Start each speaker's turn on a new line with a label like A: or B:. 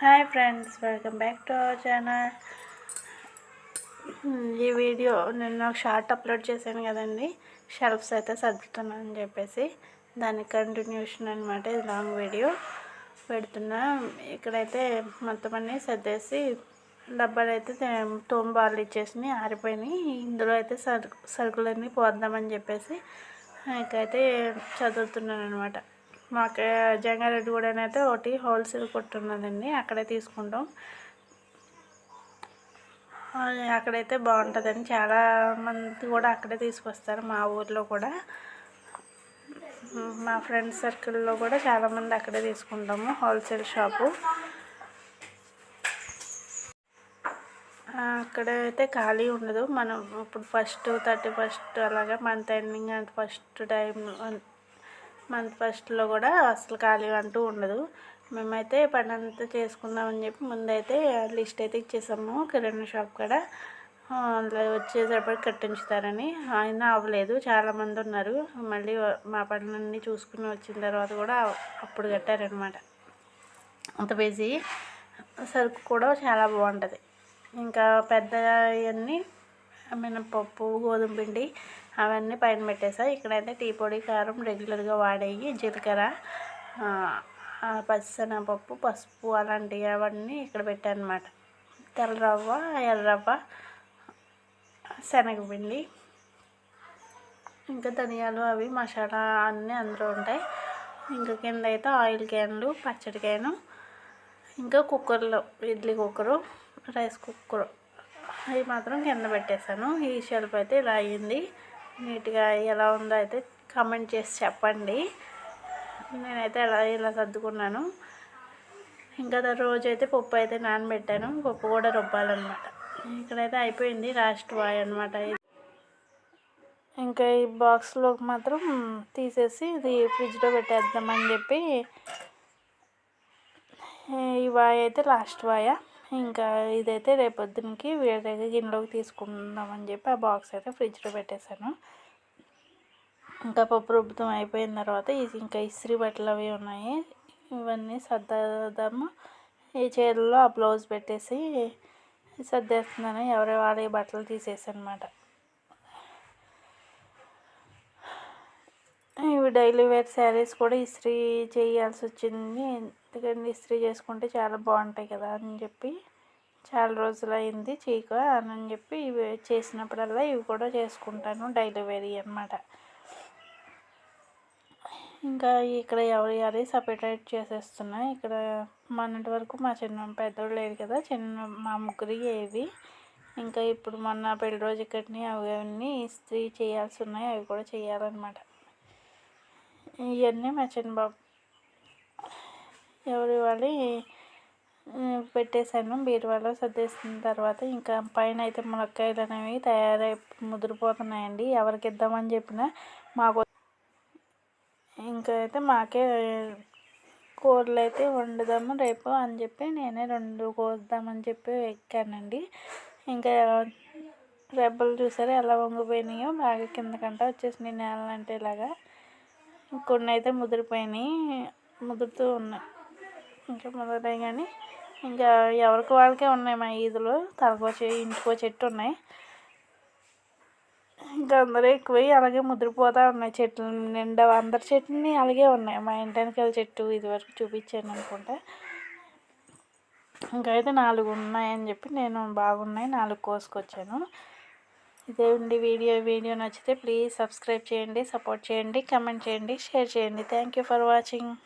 A: Hi friends welcome back to our channel ఈ video నేను ఒక షార్ట్ అప్లోడ్ చేశాను కదండి. షెల్ఫ్స్ అయితే సర్దుతున్నాను అని చెప్పేసి. దాని కంటిన్యూషన్ అనమాట ఇది లాంగ్ వీడియో పెడుతున్నా. ఇక్కడైతే మొత్తం అన్నీ సర్దేసి డబ్బాలు అయితే తోమ ఇచ్చేసినాయి ఆరిపోయినాయి. ఇందులో అయితే సరుకు సరుకులన్నీ పోద్దామని చెప్పేసి ఇకైతే చదువుతున్నాను అనమాట మాకు జంగారెడ్డి కూడా అయితే ఒకటి హోల్సేల్ కొట్టున్నదండి అక్కడే తీసుకుంటాం. అక్కడైతే బాగుంటుందని చాలా మంది కూడా అక్కడే తీసుకొస్తారు మా ఊర్లో కూడా. మా ఫ్రెండ్స్ సర్కిల్లో కూడా చాలామంది అక్కడే తీసుకుంటాము హోల్సేల్ షాపు. అక్కడ అయితే ఖాళీ ఉండదు. మనం ఇప్పుడు ఫస్ట్ థర్టీ ఫస్ట్ అలాగా month ending and first time month ఫస్ట్లో కూడా అసలు ఖాళీ అంటూ ఉండదు. మేమైతే పని అంతా చేసుకుందామని చెప్పి ముందైతే లిస్ట్ అయితే ఇచ్చేసాము కిరాణా షాప్ కూడా. అందులో వచ్చేసరికి కట్టించుతారని. ఆయన అవ్వలేదు. చాలామంది ఉన్నారు. మళ్ళీ మా పనులన్నీ చూసుకుని వచ్చిన తర్వాత కూడా అప్పుడు కట్టారనమాట అంత బిజీ. సరుకు కూడా చాలా బాగుంటుంది. ఇంకా పెద్ద అవన్నీ మినపప్పు గోధుమ పిండి అవన్నీ పైన పెట్టేసా. ఇక్కడైతే టీ పొడి కారం రెగ్యులర్గా వాడేవి జీలకర్ర పచ్చిశనగపప్పు పసుపు అలాంటివి అవన్నీ ఇక్కడ పెట్టాను అనమాట తెల్ల రవ్వ ఎర్రవ్వ శనగపిండి ఇంకా ధనియాలు అవి మసాలా అన్నీ అందులో ఉంటాయి. ఇంకా కింద అయితే ఆయిల్ క్యాన్లు పచ్చడి క్యాను ఇంకా కుక్కర్లో ఇడ్లీ కుక్కరు రైస్ కుక్కరు. అవి మాత్రం కింద పెట్టేశాను. ఈ షెల్ఫ్ అయితే ఇలా అయ్యింది నీట్గా ఎలా ఉందో అయితే కమెంట్ చేసి చెప్పండి. నేనైతే అలా ఇలా సర్దుకున్నాను. ఇంకా రోజు అయితే పప్పు అయితే నానబెట్టాను. పప్పు కూడా రుబ్బాలన్నమాట. ఇక్కడైతే అయిపోయింది లాస్ట్ వాయ్ అనమాట ఇంకా ఈ బాక్స్లోకి మాత్రం తీసేసి ఇది ఫ్రిడ్జ్లో పెట్టేద్దామని చెప్పి ఈ వాయ్ అయితే లాస్ట్ వాయ ఇంకా ఇదైతే రేపొద్దునకి వేరే గిన్నెలోకి తీసుకుందామని చెప్పి ఆ బాక్స్ అయితే ఫ్రిడ్జ్లో పెట్టేశాను. ఇంకా పప్పు రుబ్బుతం అయిపోయిన తర్వాత ఇంకా ఇస్త్రీ బట్టలు అవి ఉన్నాయి. ఇవన్నీ సర్దాము ఈ చీరలో ఆ బ్లౌజ్ పెట్టేసి సర్దేస్తున్నాను. ఎవరి వాళ్ళ బట్టలు తీసేసనమాట ఇవి డైలీ వేర్ శారీస్ కూడా ఇస్త్రీ చేయాల్సి వచ్చింది. ఎందుకంటే ఇస్త్రీ చేసుకుంటే చాలా బాగుంటాయి కదా అని చెప్పి చాలా రోజులు అయింది చీక అని చెప్పి ఇవి చేసినప్పుడల్లా ఇవి కూడా చేసుకుంటాను డైలీ వేర్ అనమాట ఇంకా ఇక్కడ ఎవరి అది సపరేట్ చేసేస్తున్నా. ఇక్కడ మొన్నటి వరకు మా చిన్న పెద్దోడు లేదు కదా చిన్న మా ముగ్గురి ఏవి. ఇంకా ఇప్పుడు మొన్న పెళ్ళి రోజు ఇక్కడిని అవి అవన్నీ ఇస్త్రీ చేయాల్సి ఉన్నాయి అవి కూడా చేయాలన్నమాట. ఇవన్నీ మా చిన్న బాబు ఎవరి వాళ్ళు పెట్టేశాను. బీరువాలో సర్దేసిన తర్వాత ఇంకా పైన అయితే మునక్కాయలు అనేవి తయారై ముదిరిపోతున్నాయండి. ఎవరికి ఇద్దామని చెప్పిన మాకు ఇంకా అయితే మాకే కూరలు అయితే వండుదాము రేపు అని చెప్పి నేనే రెండు కోద్దామని చెప్పి ఎక్కానండి. ఇంకా రెబ్బలు చూసారా? ఎలా వంగిపోయినాయో బాగా కిందకంట వచ్చేసినాయి నేలంటే ఇలాగా. కొన్ని అయితే ముదిరిపోయినాయి. ముదురుతూ ఉన్నాయి. ఇంకా ముదిరాయి కానీ ఇంకా ఎవరికి వాళ్ళకే ఉన్నాయి మా ఈదులు. తలకో ఇంటికో చెట్టు ఉన్నాయి. ఇంకా అందరూ ఎక్కువై అలాగే ముదిరిపోతూ ఉన్నాయి. చెట్లు నిండా అందరి చెట్లని అలాగే ఉన్నాయి. మా ఇంటి వెనకాల చెట్టు ఇదివరకు చూపించాను అనుకుంటా. ఇంకా అయితే నాలుగు ఉన్నాయని చెప్పి నేను బాగున్నాయి. నాలుగు కోసుకొచ్చాను. ఇదే ఉండి వీడియో. వీడియో నచ్చితే ప్లీజ్ సబ్స్క్రైబ్ చేయండి సపోర్ట్ చేయండి కమెంట్ చేయండి షేర్ చేయండి. Thank you for watching.